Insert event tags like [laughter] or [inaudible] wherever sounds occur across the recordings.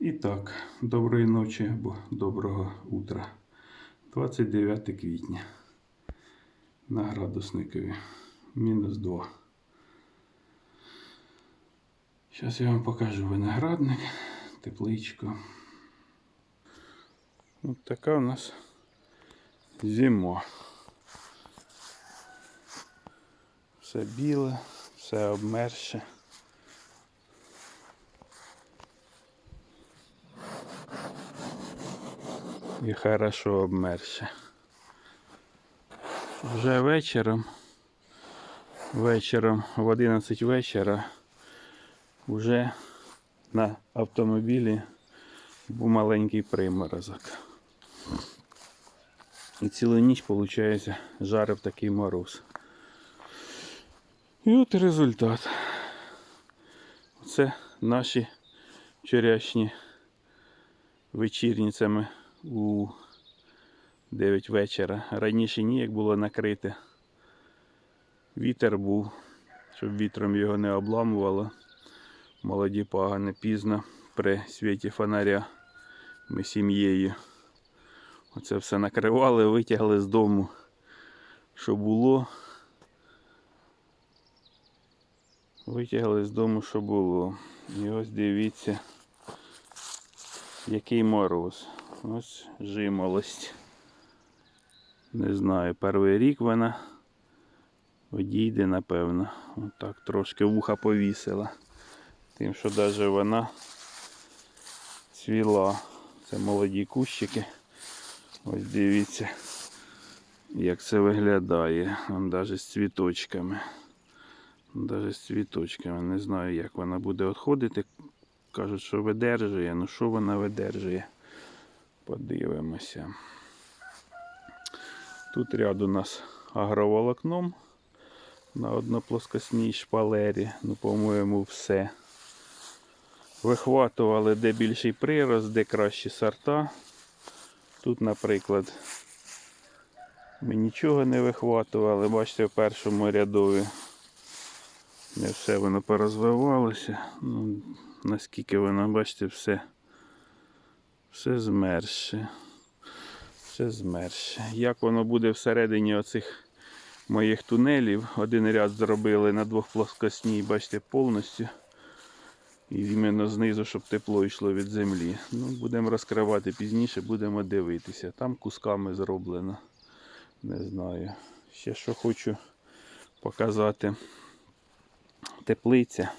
І так, доброї ночі або доброго утра. 29 квітня. На градусникові. Мінус 2. Зараз я вам покажу виноградник, тепличку. Ось така у нас зима. Все біле, все обмерше. І хорошо обмерше. Вже вечором, вечором в 11 вечора вже на автомобілі був маленький приморозок. І цілу ніч, виходить, жарив такий мороз. І от результат. Це наші вчорашні вечірницями у 9 вечора. Раніше ніяк було накрите. Вітер був, щоб вітром його не обламувало. Молоді пагани пізно при світі фонаря ми сім'єю. Оце все накривали, витягли з дому, що було. Витягли з дому, що було. І ось дивіться, який мороз. Ось жимолость. Не знаю, перший рік вона одійде, напевно. Отак трошки вуха повісила. Тим, що навіть вона цвіла. Це молоді кущики. Ось дивіться, як це виглядає. Вон навіть з цвіточками. Навіть з цвіточками. Не знаю, як вона буде відходити. Кажуть, що видержує. Ну що вона видержує? Подивимося. Тут ряд у нас агроволокном на одноплоскосній шпалері. Ну, по-моєму, все. Вихватували де більший прирост, де кращі сорта. Тут, наприклад, ми нічого не вихватували. Бачите, в першому рядові не все воно порозвивалося. Ну, наскільки воно, бачите, все, все змерше. Все змерше. Як воно буде всередині оцих моїх тунелів? Один ряд зробили на двохплоскосній, бачите, повністю. І іменно знизу, щоб тепло йшло від землі. Ну, будемо розкривати пізніше, будемо дивитися. Там кусками зроблено. Не знаю. Ще що хочу показати. Теплиця.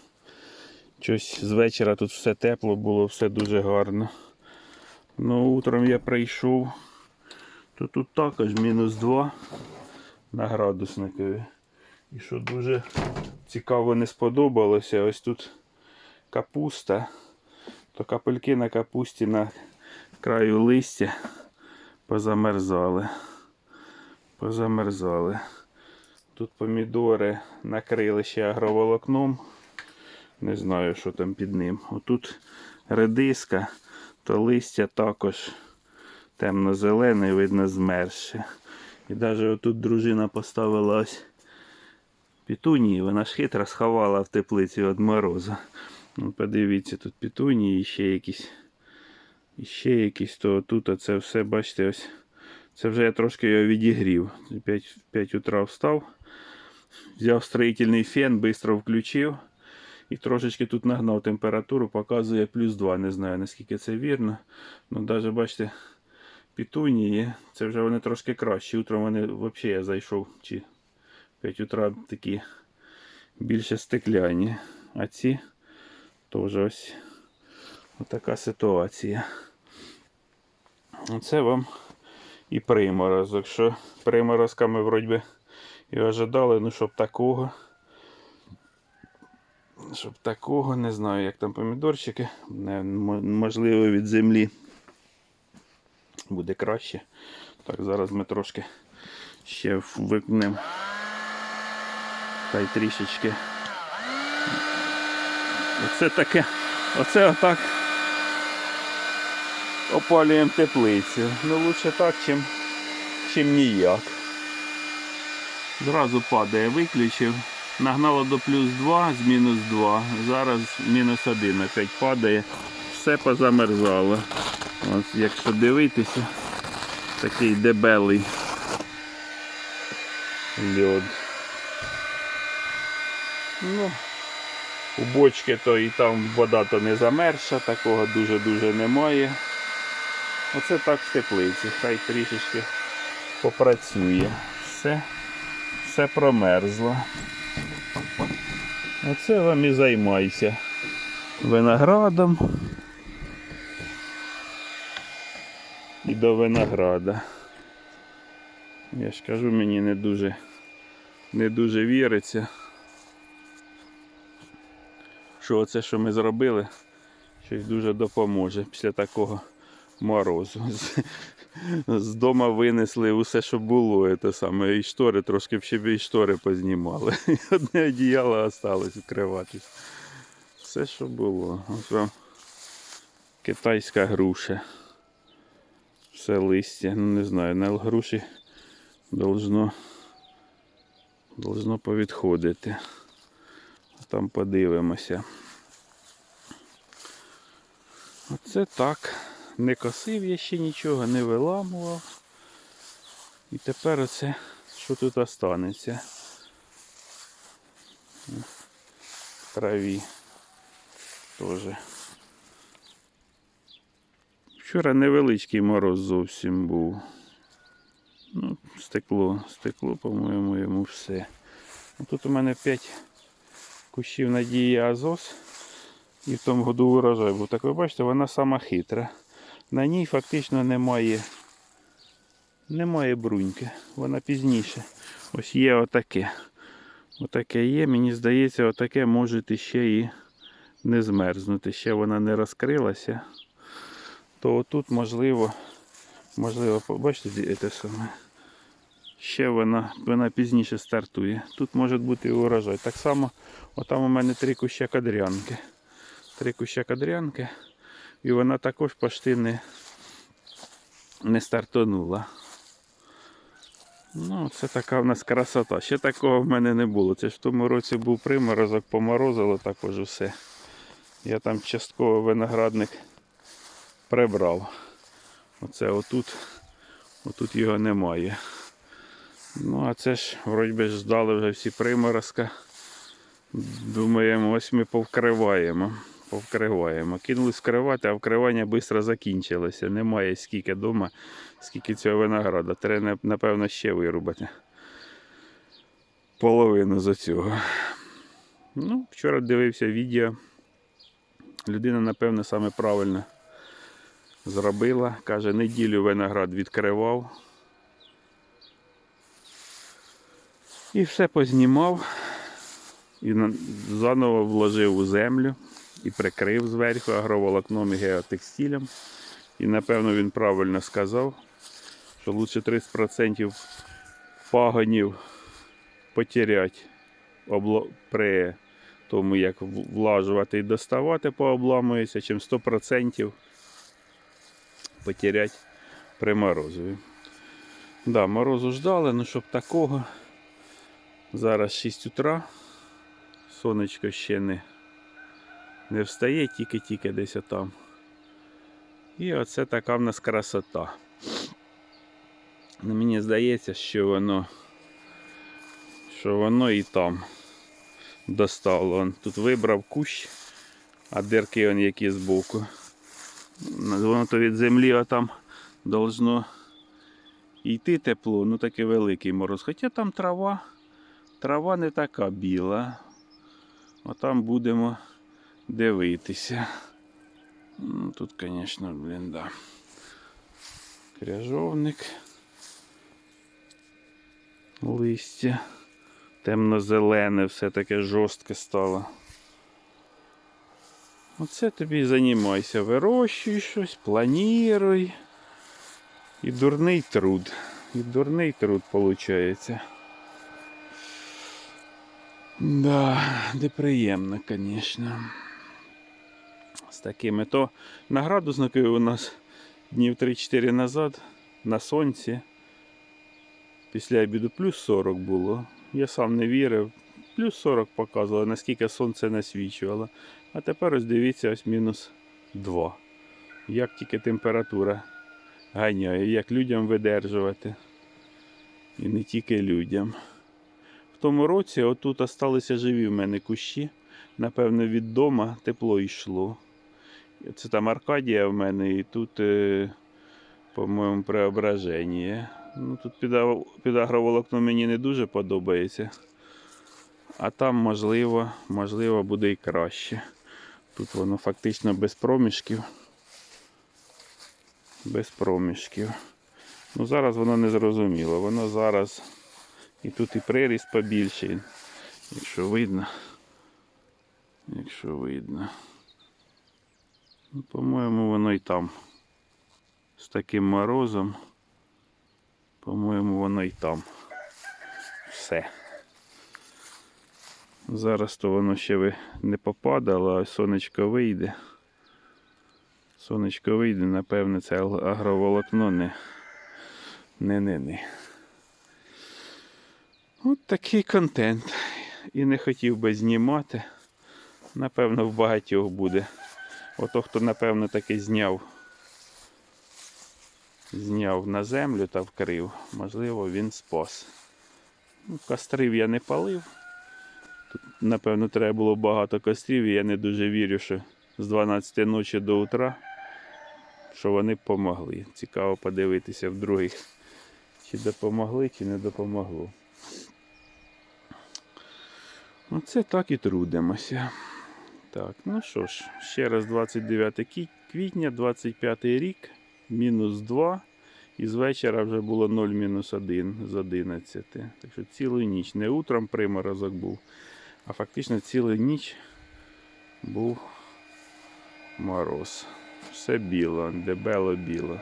Щось з вечора тут все тепло було, все дуже гарно. Ну, утром я прийшов, то тут також мінус 2 на градусникові. І що дуже цікаво не сподобалося, ось тут капуста, то капельки на капусті на краю листя позамерзали. Позамерзали. Тут помідори накрили ще агроволокном. Не знаю, що там під ним. Отут редиска, то листя також темно-зелене, видно, змерше. І навіть отут дружина поставила ось пітунії, вона ж хитро сховала в теплиці від морозу. Ну, подивіться, тут пітунії і ще якісь. І ще якісь, то тут оце все, бачите, ось. Це вже я трошки його відігрів. 5, 5 утра встав, взяв строїтельний фен, швидко включив. І трошечки тут нагнав температуру, показує плюс 2. Не знаю наскільки це вірно. Ну, навіть бачите, пітунії, це вже вони трошки кращі. Утром вони взагалі я зайшов, чи 5 утра такі більше стекляні. А ці теж ось така ситуація. Це вам і приморозок. Що приморозками вроді і ожидали, ну щоб такого. Щоб такого, не знаю, як там помідорчики. Можливо, від землі буде краще. Так, зараз ми трошки ще випнемо. Та й трішечки. Оце таке. Оце отак опалюємо теплицю. Ну лучше так, чим, чим ніяк. Зразу падає, виключив. Нагнало до плюс 2 з мінус 2. Зараз мінус 1 опять падає. все позамерзало. Ось, якщо дивитися, такий дебелий льод. Ну, у бочки то і там вода то не замерзша, такого дуже-дуже немає. Оце так в теплиці, хай трішечки попрацює. Все, все промерзло. Оце вам і займайся виноградом. І до винограда. Я ж кажу, мені не дуже, не дуже віриться, що оце, що ми зробили, щось дуже допоможе після такого морозу. З, дома винесли усе, що було. Це саме, і штори, трошки ще б і штори познімали. [laughs] Одне одіяло осталось вкриватись. Все, що було. Ось вам китайська груша. Все листя. Ну не знаю, на груші должно, должно повідходити. Там подивимося. Оце так. Не косив я ще нічого, не виламував. І тепер оце, що тут останеться. Траві теж. Вчора невеличкий мороз зовсім був. Ну, стекло, стекло, по-моєму, йому все. Тут у мене 5 кущів надії Азос. І в тому году урожай був. Так ви бачите, вона сама хитра. На ній фактично немає, немає бруньки. Вона пізніше. Ось є отаке. Отаке є. Мені здається, отаке може ще і не змерзнути. Ще вона не розкрилася. То отут можливо, можливо, побачите, це саме. Ще вона, вона пізніше стартує. Тут може бути і урожай. Так само, отам у мене три куща кадрянки. Три куща кадрянки. І вона також почти не, не стартонула. Ну, це така в нас красота. Ще такого в мене не було. Це ж в тому році був приморозок, поморозило також усе. Я там частково виноградник прибрав. Оце отут, отут його немає. Ну, а це ж, вроді ж здали вже всі приморозка. Думаємо, ось ми повкриваємо. Повкриваємо. Кинули вкривати, а вкривання швидко закінчилося. Немає скільки вдома, скільки цього винограда. Треба, напевно, ще вирубати. Половину з цього. Ну, вчора дивився відео. Людина, напевно, саме правильно зробила. Каже, неділю виноград відкривав. І все познімав. І заново вложив у землю і прикрив зверху агроволокном і геотекстилем. І напевно він правильно сказав, що лучше 30% пагонів потерять обло... при тому, як влажувати і доставати пообламується, чим 100% потерять при морозові. Да, морозу ждали, ну щоб такого. Зараз 6 утра. Сонечко ще не, не встає, тільки-тільки десь отам. І оце така в нас красота. Мені здається, що воно, що воно і там достало. Он тут вибрав кущ, а дирки он які збоку. Воно то від землі отам должно йти тепло, ну такий великий мороз. Хоча там трава, трава не така біла. А там будемо дивитися. Ну, тут, звісно, блін, да. Кряжовник. Листя. Темно-зелене, все таке жорстке стало. Оце тобі займайся. Вирощуй щось, планіруй. І дурний труд. І дурний труд виходить. Да, неприємно, звісно. З такими то на градуснику у нас днів 3-4 назад на сонці. Після обіду плюс 40 було. Я сам не вірив. Плюс 40 показувало, наскільки сонце насвічувало. А тепер ось дивіться, ось мінус два. Як тільки температура ганяє, як людям видержувати. І не тільки людям. В тому році отут осталися живі в мене кущі. Напевно, від дома тепло йшло. Це там Аркадія в мене, і тут, е, по-моєму, преображення. Ну, тут під, ав- під агроволокно мені не дуже подобається. А там, можливо, можливо, буде і краще. Тут воно фактично без проміжків. Без проміжків. Ну, зараз воно не зрозуміло. Воно зараз і тут і приріст побільший. Якщо видно. Якщо видно. Ну, по-моєму, воно і там. З таким морозом. По-моєму, воно і там. Все. Зараз то воно ще не попадало, а сонечко вийде. Сонечко вийде, напевне, це агроволокно не. Не-не-не. От такий контент. І не хотів би знімати. Напевно, в багатьох буде. Ото хто, напевно, таки зняв. Зняв на землю та вкрив. Можливо, він спас. Ну, кострів я не палив. Тут, напевно, треба було багато кострів, і я не дуже вірю, що з 12 ночі до утра, що вони помогли. Цікаво подивитися в других, чи допомогли, чи не допомогло. Оце так і трудимося. Так, ну що ж, ще раз 29 квітня, 25 рік, мінус 2. І з вечора вже було 0 мінус 1 з 11. Так що цілу ніч. Не утром приморозок був, а фактично цілу ніч був мороз. Все біло, дебело біло.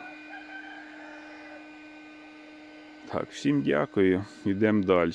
Так, всім дякую. Йдемо далі.